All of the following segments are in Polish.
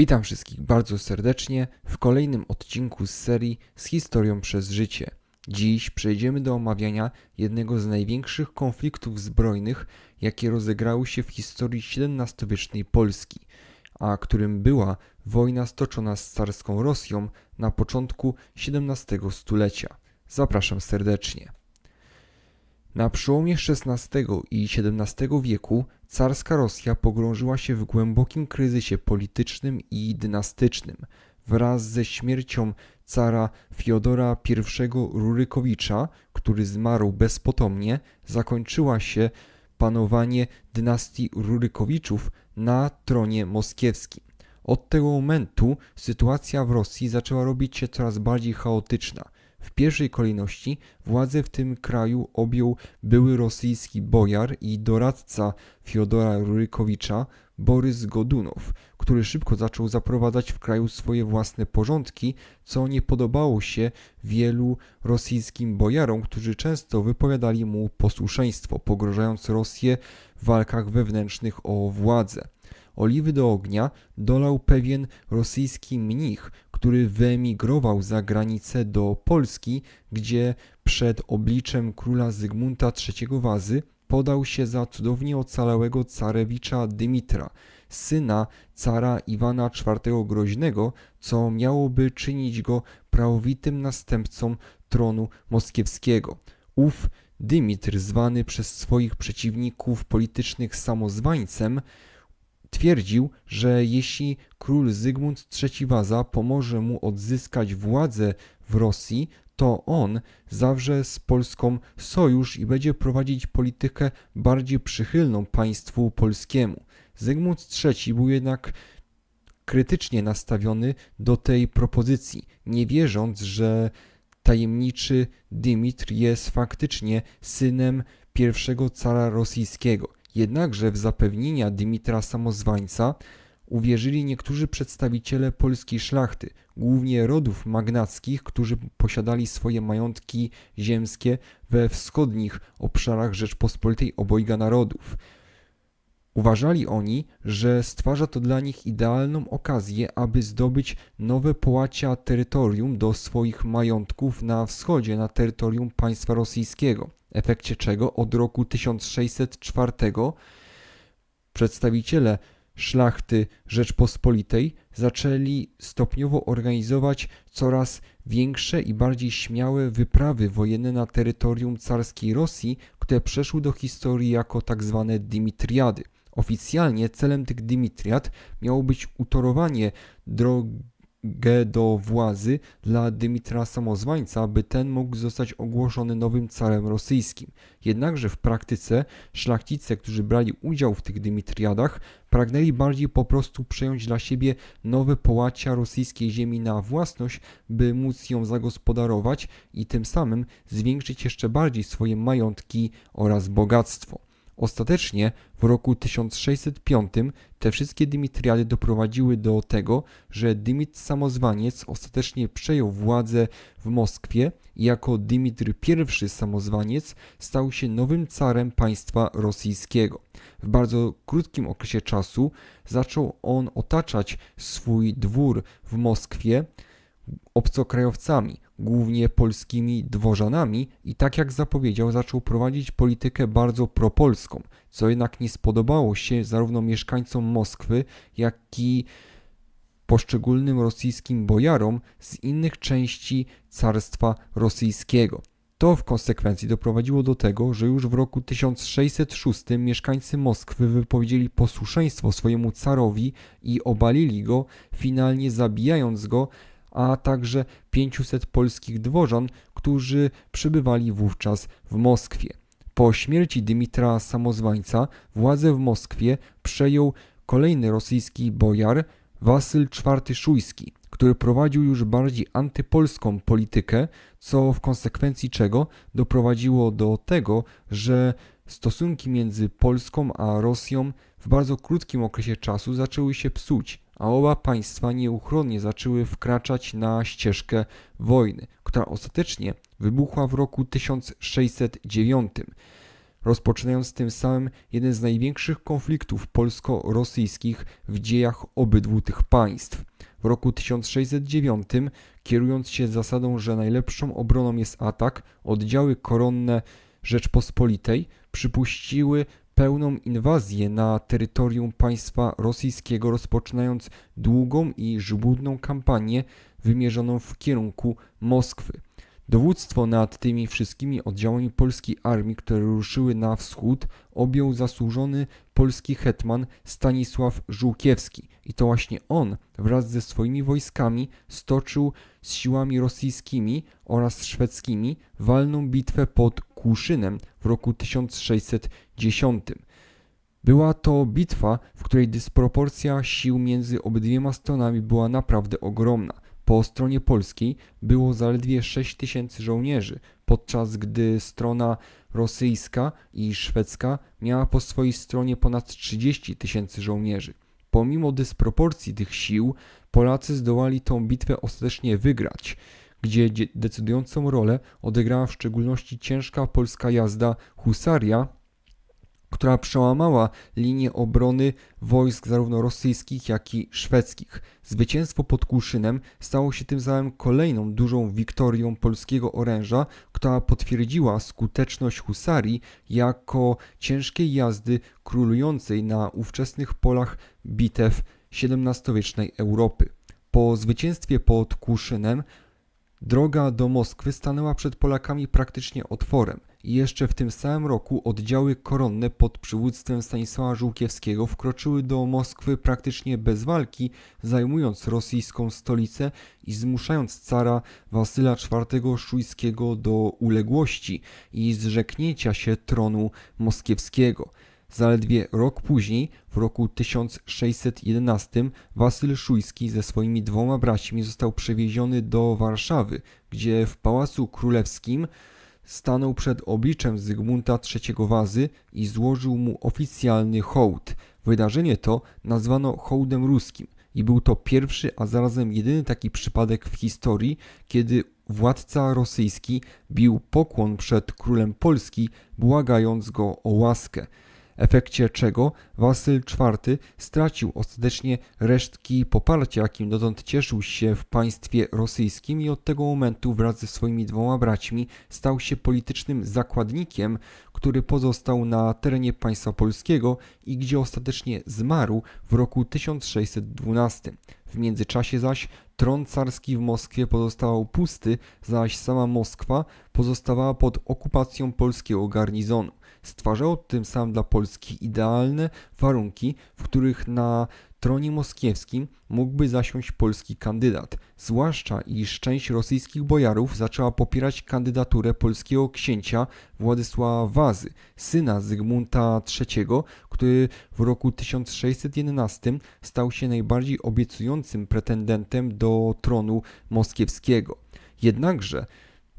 Witam wszystkich bardzo serdecznie w kolejnym odcinku z serii z historią przez życie. Dziś przejdziemy do omawiania jednego z największych konfliktów zbrojnych, jakie rozegrały się w historii XVII-wiecznej Polski, a którym była wojna stoczona z carską Rosją na początku XVII stulecia. Zapraszam serdecznie. Na przełomie XVI i XVII wieku carska Rosja pogrążyła się w głębokim kryzysie politycznym i dynastycznym. Wraz ze śmiercią cara Fiodora I Rurykowicza, który zmarł bezpotomnie, zakończyła się panowanie dynastii Rurykowiczów na tronie moskiewskim. Od tego momentu sytuacja w Rosji zaczęła robić się coraz bardziej chaotyczna. W pierwszej kolejności władzę w tym kraju objął były rosyjski bojar i doradca Fiodora Rurykowicza Borys Godunow, który szybko zaczął zaprowadzać w kraju swoje własne porządki, co nie podobało się wielu rosyjskim bojarom, którzy często wypowiadali mu posłuszeństwo, pogrożając Rosję w walkach wewnętrznych o władzę. Oliwy do ognia dolał pewien rosyjski mnich, który wyemigrował za granicę do Polski, gdzie przed obliczem króla Zygmunta III Wazy podał się za cudownie ocalałego carewicza Dymitra, syna cara Iwana IV Groźnego, co miałoby czynić go prawowitym następcą tronu moskiewskiego. Ów Dymitr, zwany przez swoich przeciwników politycznych samozwańcem, Twierdził, że jeśli król Zygmunt III Waza pomoże mu odzyskać władzę w Rosji, to on zawrze z Polską sojusz i będzie prowadzić politykę bardziej przychylną państwu polskiemu. Zygmunt III był jednak krytycznie nastawiony do tej propozycji, nie wierząc, że tajemniczy Dymitr jest faktycznie synem pierwszego cara rosyjskiego. Jednakże w zapewnienia Dymitra Samozwańca uwierzyli niektórzy przedstawiciele polskiej szlachty, głównie rodów magnackich, którzy posiadali swoje majątki ziemskie we wschodnich obszarach Rzeczpospolitej obojga narodów. Uważali oni, że stwarza to dla nich idealną okazję, aby zdobyć nowe połacia terytorium do swoich majątków na wschodzie, na terytorium państwa rosyjskiego efekcie czego od roku 1604 przedstawiciele szlachty Rzeczpospolitej zaczęli stopniowo organizować coraz większe i bardziej śmiałe wyprawy wojenne na terytorium carskiej Rosji, które przeszły do historii jako. Tak Dimitriady. Oficjalnie celem tych Dimitriad miało być utorowanie drogi do władzy dla Dymitra Samozwańca, by ten mógł zostać ogłoszony nowym carem rosyjskim. Jednakże w praktyce szlachcice, którzy brali udział w tych Dymitriadach, pragnęli bardziej po prostu przejąć dla siebie nowe połacia rosyjskiej ziemi na własność, by móc ją zagospodarować i tym samym zwiększyć jeszcze bardziej swoje majątki oraz bogactwo. Ostatecznie w roku 1605 te wszystkie Dymitriady doprowadziły do tego, że Dymitr Samozwaniec ostatecznie przejął władzę w Moskwie i jako Dymitr I Samozwaniec stał się nowym carem państwa rosyjskiego. W bardzo krótkim okresie czasu zaczął on otaczać swój dwór w Moskwie obcokrajowcami, głównie polskimi dworzanami i tak jak zapowiedział zaczął prowadzić politykę bardzo propolską, co jednak nie spodobało się zarówno mieszkańcom Moskwy, jak i poszczególnym rosyjskim bojarom z innych części carstwa rosyjskiego. To w konsekwencji doprowadziło do tego, że już w roku 1606 mieszkańcy Moskwy wypowiedzieli posłuszeństwo swojemu carowi i obalili go, finalnie zabijając go a także 500 polskich dworzan, którzy przybywali wówczas w Moskwie. Po śmierci Dymitra Samozwańca władzę w Moskwie przejął kolejny rosyjski bojar Wasyl IV Szujski, który prowadził już bardziej antypolską politykę, co w konsekwencji czego doprowadziło do tego, że stosunki między Polską a Rosją w bardzo krótkim okresie czasu zaczęły się psuć, a oba państwa nieuchronnie zaczęły wkraczać na ścieżkę wojny, która ostatecznie wybuchła w roku 1609. rozpoczynając tym samym jeden z największych konfliktów polsko-rosyjskich w dziejach obydwu tych państw. W roku 1609, kierując się zasadą, że najlepszą obroną jest atak, oddziały koronne Rzeczpospolitej przypuściły pełną inwazję na terytorium państwa rosyjskiego, rozpoczynając długą i żmudną kampanię wymierzoną w kierunku Moskwy. Dowództwo nad tymi wszystkimi oddziałami polskiej armii, które ruszyły na wschód, objął zasłużony polski hetman Stanisław Żółkiewski. I to właśnie on wraz ze swoimi wojskami stoczył z siłami rosyjskimi oraz szwedzkimi walną bitwę pod Kłuszynem w roku 1610. Była to bitwa, w której dysproporcja sił między obydwiema stronami była naprawdę ogromna. Po stronie polskiej było zaledwie 6 tysięcy żołnierzy, podczas gdy strona rosyjska i szwedzka miała po swojej stronie ponad 30 tysięcy żołnierzy. Pomimo dysproporcji tych sił, Polacy zdołali tą bitwę ostatecznie wygrać, gdzie decydującą rolę odegrała w szczególności ciężka polska jazda husaria, która przełamała linię obrony wojsk zarówno rosyjskich, jak i szwedzkich. Zwycięstwo pod Kłuszynem stało się tym samym kolejną dużą wiktorią polskiego oręża, która potwierdziła skuteczność husarii jako ciężkiej jazdy królującej na ówczesnych polach bitew XVII-wiecznej Europy. Po zwycięstwie pod Kłuszynem droga do Moskwy stanęła przed Polakami praktycznie otworem jeszcze w tym samym roku oddziały koronne pod przywództwem Stanisława Żółkiewskiego wkroczyły do Moskwy praktycznie bez walki, zajmując rosyjską stolicę i zmuszając cara Wasyla IV Szujskiego do uległości i zrzeknięcia się tronu moskiewskiego. Zaledwie rok później, w roku 1611, Wasyl Szujski ze swoimi dwoma braćmi został przewieziony do Warszawy, gdzie w Pałacu Królewskim stanął przed obliczem Zygmunta III Wazy i złożył mu oficjalny hołd. Wydarzenie to nazwano hołdem ruskim i był to pierwszy, a zarazem jedyny taki przypadek w historii, kiedy władca rosyjski bił pokłon przed królem Polski, błagając go o łaskę efekcie czego Wasyl IV stracił ostatecznie resztki poparcia, jakim dotąd cieszył się w państwie rosyjskim i od tego momentu wraz ze swoimi dwoma braćmi stał się politycznym zakładnikiem, który pozostał na terenie państwa polskiego i gdzie ostatecznie zmarł w roku 1612. W międzyczasie zaś tron carski w Moskwie pozostał pusty, zaś sama Moskwa pozostawała pod okupacją polskiego garnizonu stwarzało tym samym dla Polski idealne warunki, w których na tronie moskiewskim mógłby zasiąść polski kandydat, zwłaszcza iż część rosyjskich bojarów zaczęła popierać kandydaturę polskiego księcia Władysława Wazy, syna Zygmunta III, który w roku 1611 stał się najbardziej obiecującym pretendentem do tronu moskiewskiego. Jednakże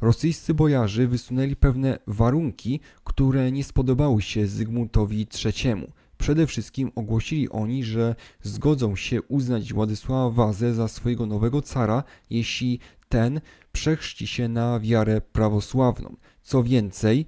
Rosyjscy bojarzy wysunęli pewne warunki, które nie spodobały się Zygmuntowi III. Przede wszystkim ogłosili oni, że zgodzą się uznać Władysława Wazę za swojego nowego cara, jeśli ten przechrzci się na wiarę prawosławną. Co więcej,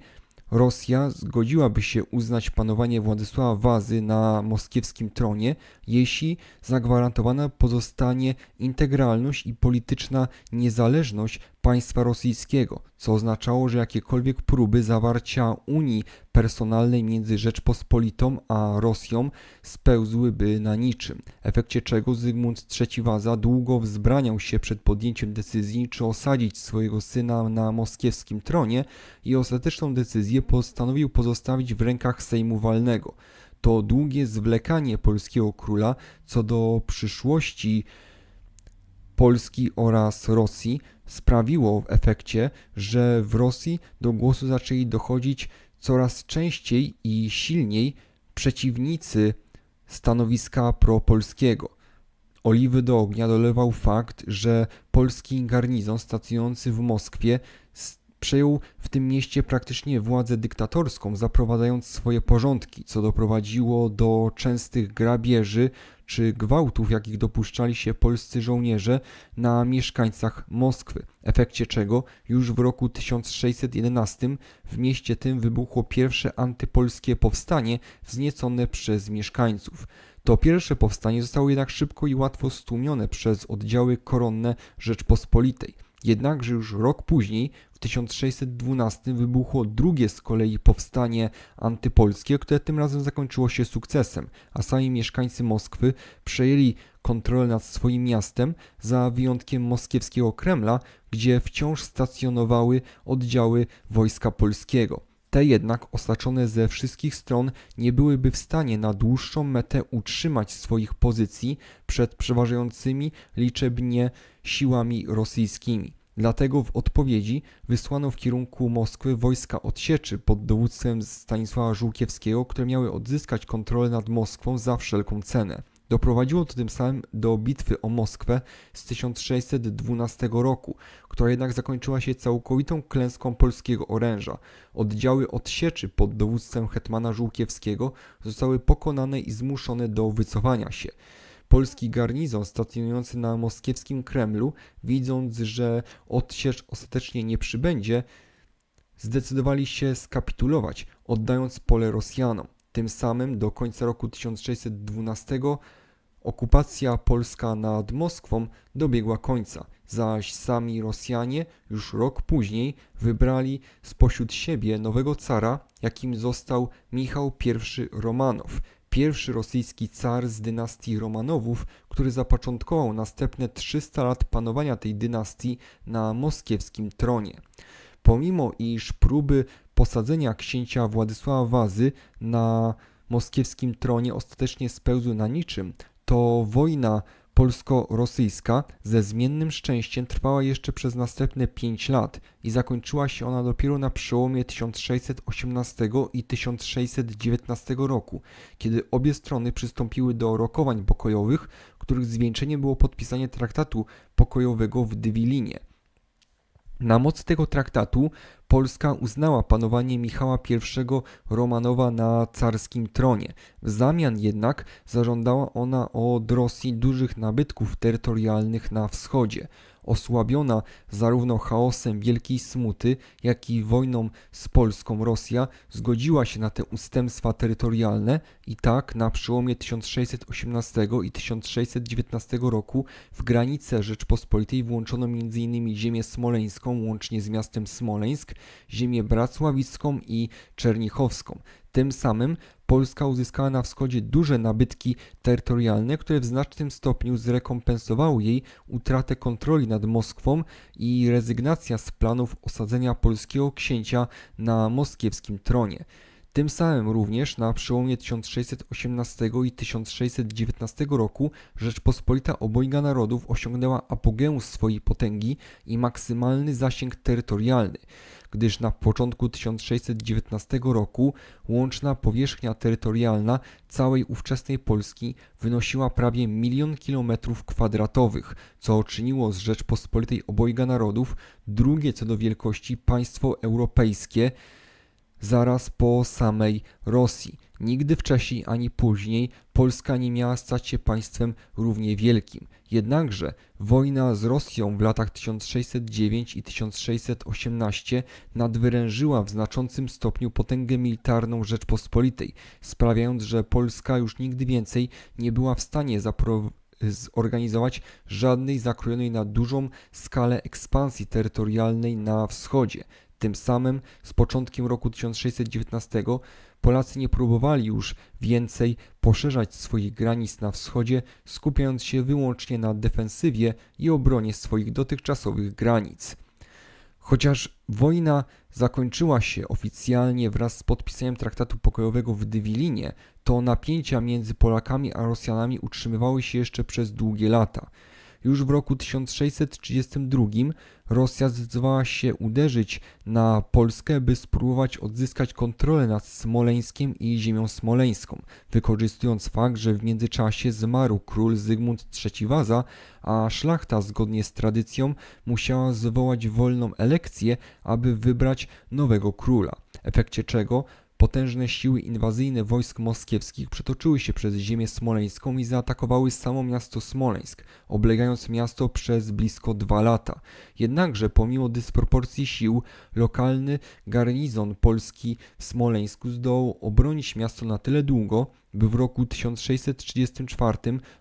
Rosja zgodziłaby się uznać panowanie Władysława Wazy na moskiewskim tronie, jeśli zagwarantowana pozostanie integralność i polityczna niezależność państwa rosyjskiego, co oznaczało, że jakiekolwiek próby zawarcia unii personalnej między Rzeczpospolitą a Rosją spełzłyby na niczym, efekcie czego Zygmunt III Waza długo wzbraniał się przed podjęciem decyzji, czy osadzić swojego syna na moskiewskim tronie i ostateczną decyzję postanowił pozostawić w rękach Sejmu Walnego. To długie zwlekanie polskiego króla co do przyszłości Polski oraz Rosji sprawiło w efekcie, że w Rosji do głosu zaczęli dochodzić coraz częściej i silniej przeciwnicy stanowiska propolskiego. Oliwy do ognia dolewał fakt, że polski garnizon stacjonujący w Moskwie przejął w tym mieście praktycznie władzę dyktatorską, zaprowadzając swoje porządki, co doprowadziło do częstych grabieży czy gwałtów, jakich dopuszczali się polscy żołnierze na mieszkańcach Moskwy, efekcie czego już w roku 1611 w mieście tym wybuchło pierwsze antypolskie powstanie wzniecone przez mieszkańców. To pierwsze powstanie zostało jednak szybko i łatwo stłumione przez oddziały koronne Rzeczpospolitej. Jednakże już rok później, 1612, wybuchło drugie z kolei powstanie antypolskie, które tym razem zakończyło się sukcesem, a sami mieszkańcy Moskwy przejęli kontrolę nad swoim miastem, za wyjątkiem moskiewskiego Kremla, gdzie wciąż stacjonowały oddziały wojska polskiego. Te jednak, osaczone ze wszystkich stron, nie byłyby w stanie na dłuższą metę utrzymać swoich pozycji przed przeważającymi liczebnie siłami rosyjskimi. Dlatego w odpowiedzi wysłano w kierunku Moskwy wojska odsieczy pod dowództwem Stanisława Żółkiewskiego, które miały odzyskać kontrolę nad Moskwą za wszelką cenę. Doprowadziło to tym samym do bitwy o Moskwę z 1612 roku, która jednak zakończyła się całkowitą klęską polskiego oręża. Oddziały odsieczy pod dowództwem hetmana Żółkiewskiego zostały pokonane i zmuszone do wycofania się. Polski garnizon stacjonujący na moskiewskim Kremlu, widząc, że odsiecz ostatecznie nie przybędzie, zdecydowali się skapitulować, oddając pole Rosjanom. Tym samym do końca roku 1612 okupacja polska nad Moskwą dobiegła końca, zaś sami Rosjanie już rok później wybrali spośród siebie nowego cara, jakim został Michał I Romanow, pierwszy rosyjski car z dynastii Romanowów, który zapoczątkował następne 300 lat panowania tej dynastii na moskiewskim tronie. Pomimo iż próby posadzenia księcia Władysława Wazy na moskiewskim tronie ostatecznie spełzły na niczym, to wojna polsko-rosyjska ze zmiennym szczęściem trwała jeszcze przez następne 5 lat i zakończyła się ona dopiero na przełomie 1618 i 1619 roku, kiedy obie strony przystąpiły do rokowań pokojowych, których zwieńczeniem było podpisanie traktatu pokojowego w Dywilinie. Na mocy tego traktatu Polska uznała panowanie Michała I Romanowa na carskim tronie. W zamian jednak zażądała ona od Rosji dużych nabytków terytorialnych na wschodzie osłabiona zarówno chaosem wielkiej smuty, jak i wojną z Polską Rosja zgodziła się na te ustępstwa terytorialne i tak na przełomie 1618 i 1619 roku w granice Rzeczpospolitej włączono m.in. ziemię smoleńską łącznie z miastem Smoleńsk, ziemię bracławicką i czernichowską. Tym samym Polska uzyskała na wschodzie duże nabytki terytorialne, które w znacznym stopniu zrekompensowały jej utratę kontroli nad Moskwą i rezygnacja z planów osadzenia polskiego księcia na moskiewskim tronie. Tym samym również na przełomie 1618 i 1619 roku Rzeczpospolita obojga narodów osiągnęła apogeum swojej potęgi i maksymalny zasięg terytorialny gdyż na początku 1619 roku łączna powierzchnia terytorialna całej ówczesnej Polski wynosiła prawie milion kilometrów kwadratowych, co czyniło z Rzeczpospolitej obojga narodów drugie co do wielkości państwo europejskie zaraz po samej Rosji. Nigdy wcześniej ani później Polska nie miała stać się państwem równie wielkim. Jednakże wojna z Rosją w latach 1609 i 1618 nadwyrężyła w znaczącym stopniu potęgę militarną Rzeczpospolitej, sprawiając, że Polska już nigdy więcej nie była w stanie zorganizować żadnej zakrojonej na dużą skalę ekspansji terytorialnej na wschodzie. Tym samym z początkiem roku 1619 Polacy nie próbowali już więcej poszerzać swoich granic na wschodzie, skupiając się wyłącznie na defensywie i obronie swoich dotychczasowych granic. Chociaż wojna zakończyła się oficjalnie wraz z podpisaniem traktatu pokojowego w Dywilinie, to napięcia między Polakami a Rosjanami utrzymywały się jeszcze przez długie lata. Już w roku 1632 Rosja zdecydowała się uderzyć na Polskę, by spróbować odzyskać kontrolę nad Smoleńskiem i ziemią smoleńską, wykorzystując fakt, że w międzyczasie zmarł król Zygmunt III Waza, a szlachta zgodnie z tradycją musiała zwołać wolną elekcję, aby wybrać nowego króla, w efekcie czego Potężne siły inwazyjne wojsk moskiewskich przetoczyły się przez ziemię smoleńską i zaatakowały samo miasto Smoleńsk, oblegając miasto przez blisko dwa lata. Jednakże pomimo dysproporcji sił, lokalny garnizon polski w Smoleńsku zdołał obronić miasto na tyle długo, by w roku 1634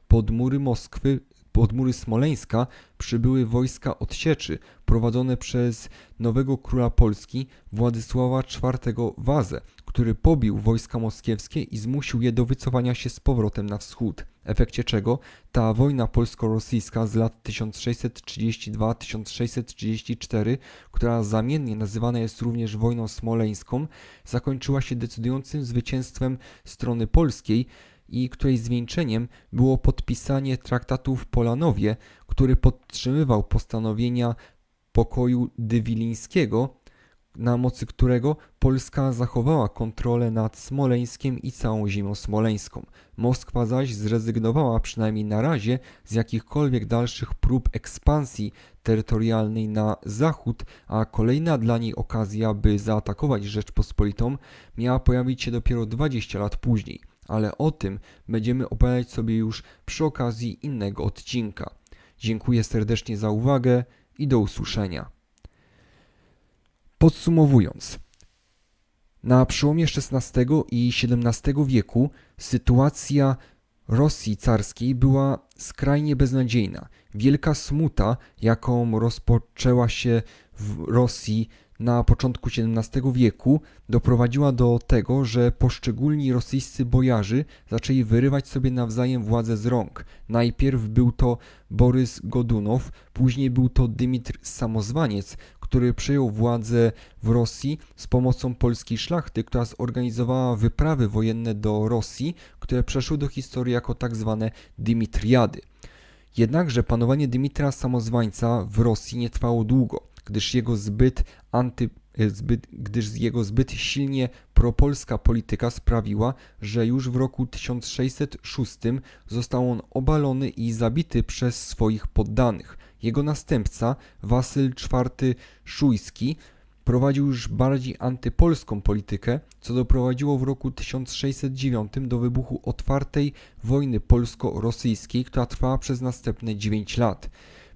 pod mury Moskwy pod mury Smoleńska przybyły wojska odsieczy prowadzone przez nowego króla Polski Władysława IV Wazę, który pobił wojska moskiewskie i zmusił je do wycofania się z powrotem na wschód. W efekcie czego ta wojna polsko-rosyjska z lat 1632-1634, która zamiennie nazywana jest również wojną smoleńską, zakończyła się decydującym zwycięstwem strony polskiej i której zwieńczeniem było podpisanie traktatu w Polanowie, który podtrzymywał postanowienia pokoju dywilińskiego, na mocy którego Polska zachowała kontrolę nad Smoleńskiem i całą ziemią smoleńską. Moskwa zaś zrezygnowała przynajmniej na razie z jakichkolwiek dalszych prób ekspansji terytorialnej na zachód, a kolejna dla niej okazja, by zaatakować Rzeczpospolitą, miała pojawić się dopiero 20 lat później ale o tym będziemy opowiadać sobie już przy okazji innego odcinka. Dziękuję serdecznie za uwagę i do usłyszenia. Podsumowując, na przełomie XVI i XVII wieku sytuacja Rosji carskiej była skrajnie beznadziejna. Wielka smuta, jaką rozpoczęła się w Rosji na początku XVII wieku doprowadziła do tego, że poszczególni rosyjscy bojarzy zaczęli wyrywać sobie nawzajem władzę z rąk. Najpierw był to Borys Godunow, później był to Dymitr Samozwaniec, który przejął władzę w Rosji z pomocą polskiej szlachty, która zorganizowała wyprawy wojenne do Rosji, które przeszły do historii jako tak zwane Dymitriady. Jednakże panowanie Dymitra Samozwańca w Rosji nie trwało długo gdyż jego zbyt anty e, Zbyt, gdyż jego zbyt silnie propolska polityka sprawiła, że już w roku 1606 został on obalony i zabity przez swoich poddanych. Jego następca, Wasyl IV Szujski, prowadził już bardziej antypolską politykę, co doprowadziło w roku 1609 do wybuchu otwartej wojny polsko-rosyjskiej, która trwała przez następne 9 lat.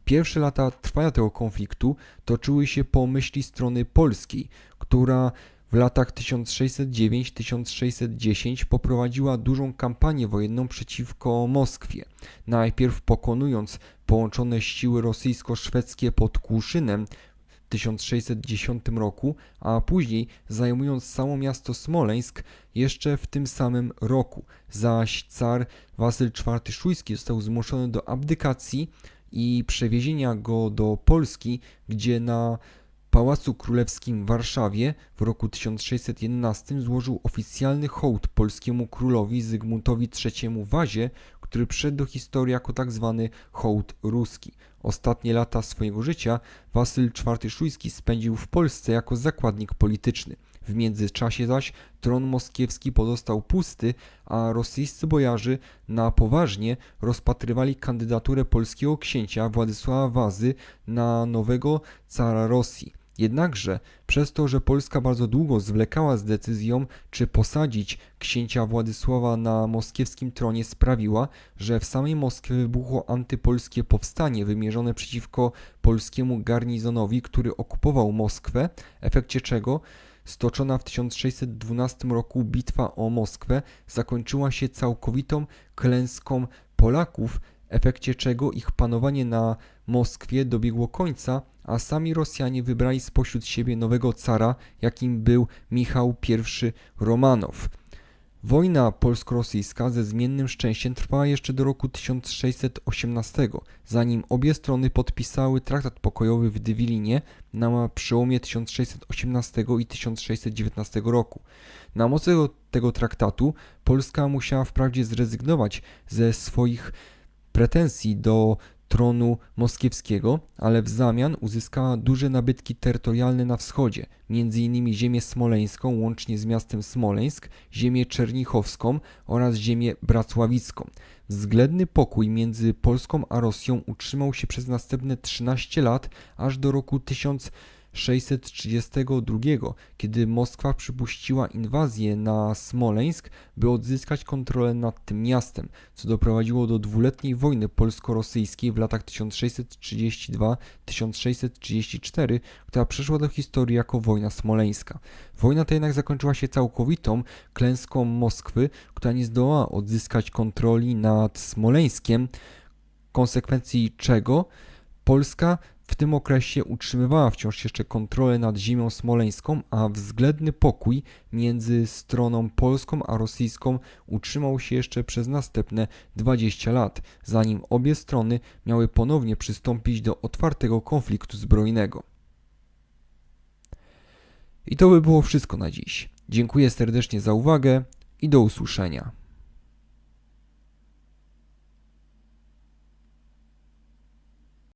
Pierwsze lata trwania tego konfliktu toczyły się po myśli strony polskiej, która w latach 1609-1610 poprowadziła dużą kampanię wojenną przeciwko Moskwie. Najpierw pokonując połączone siły rosyjsko-szwedzkie pod Kłuszynem w 1610 roku, a później zajmując samo miasto Smoleńsk jeszcze w tym samym roku. Zaś car Wasyl IV Szujski został zmuszony do abdykacji i przewiezienia go do Polski, gdzie na Pałacu Królewskim w Warszawie w roku 1611 złożył oficjalny hołd polskiemu królowi Zygmuntowi III Wazie, który przyszedł do historii jako. Tak hołd ruski. Ostatnie lata swojego życia Wasyl IV Szujski spędził w Polsce jako zakładnik polityczny. W międzyczasie zaś tron moskiewski pozostał pusty, a rosyjscy bojarzy na poważnie rozpatrywali kandydaturę polskiego księcia Władysława Wazy na nowego cara Rosji. Jednakże przez to, że Polska bardzo długo zwlekała z decyzją, czy posadzić księcia Władysława na moskiewskim tronie, sprawiła, że w samej Moskwie wybuchło antypolskie powstanie wymierzone przeciwko polskiemu garnizonowi, który okupował Moskwę, efekcie czego stoczona w 1612 roku bitwa o Moskwę zakończyła się całkowitą klęską Polaków, w efekcie czego ich panowanie na Moskwie dobiegło końca, a sami Rosjanie wybrali spośród siebie nowego cara, jakim był Michał I Romanow. Wojna polsko-rosyjska ze zmiennym szczęściem trwała jeszcze do roku 1618, zanim obie strony podpisały traktat pokojowy w Dywilinie na przełomie 1618 i 1619 roku. Na mocy tego traktatu Polska musiała wprawdzie zrezygnować ze swoich pretensji do tronu moskiewskiego, ale w zamian uzyskała duże nabytki terytorialne na wschodzie, m.in. ziemię smoleńską łącznie z miastem Smoleńsk, ziemię czernichowską oraz ziemię bracławicką. Względny pokój między Polską a Rosją utrzymał się przez następne 13 lat, aż do roku 1000 1632, kiedy Moskwa przypuściła inwazję na Smoleńsk, by odzyskać kontrolę nad tym miastem, co doprowadziło do dwuletniej wojny polsko-rosyjskiej w latach 1632-1634, która przeszła do historii jako wojna smoleńska. Wojna ta jednak zakończyła się całkowitą klęską Moskwy, która nie zdołała odzyskać kontroli nad Smoleńskiem, konsekwencji czego Polska w tym okresie utrzymywała wciąż jeszcze kontrolę nad ziemią smoleńską, a względny pokój między stroną polską a rosyjską utrzymał się jeszcze przez następne 20 lat, zanim obie strony miały ponownie przystąpić do otwartego konfliktu zbrojnego. I to by było wszystko na dziś. Dziękuję serdecznie za uwagę i do usłyszenia.